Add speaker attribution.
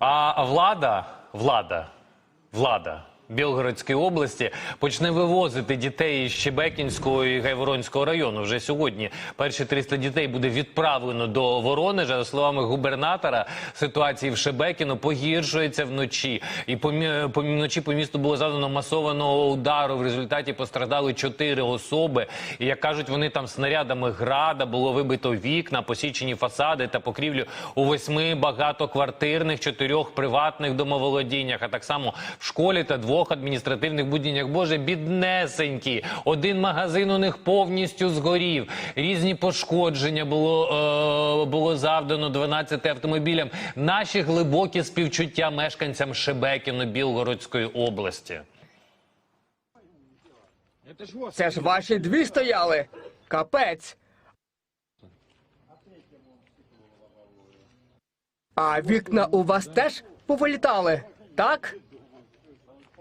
Speaker 1: А влада, влада, влада Білгородської області почне вивозити дітей із Щебекінського і Гайворонського району. Вже сьогодні перші 300 дітей буде відправлено до Воронежа. За словами губернатора, ситуація в Шебекіно погіршується вночі. І по, мі- по вночі по місту було завдано масованого удару. В результаті постраждали чотири особи. І як кажуть, вони там снарядами града було вибито вікна, посічені фасади та покрівлю у восьми багатоквартирних, чотирьох приватних домоволодіннях, а так само в школі та двох адміністративних будівлях. Боже, біднесенькі. Один магазин у них повністю згорів. Різні пошкодження було, е, було завдано 12 автомобілям. Наші глибокі співчуття мешканцям Шебекіно Білгородської області.
Speaker 2: Це ж ваші дві стояли. Капець. А вікна у вас теж повилітали, так?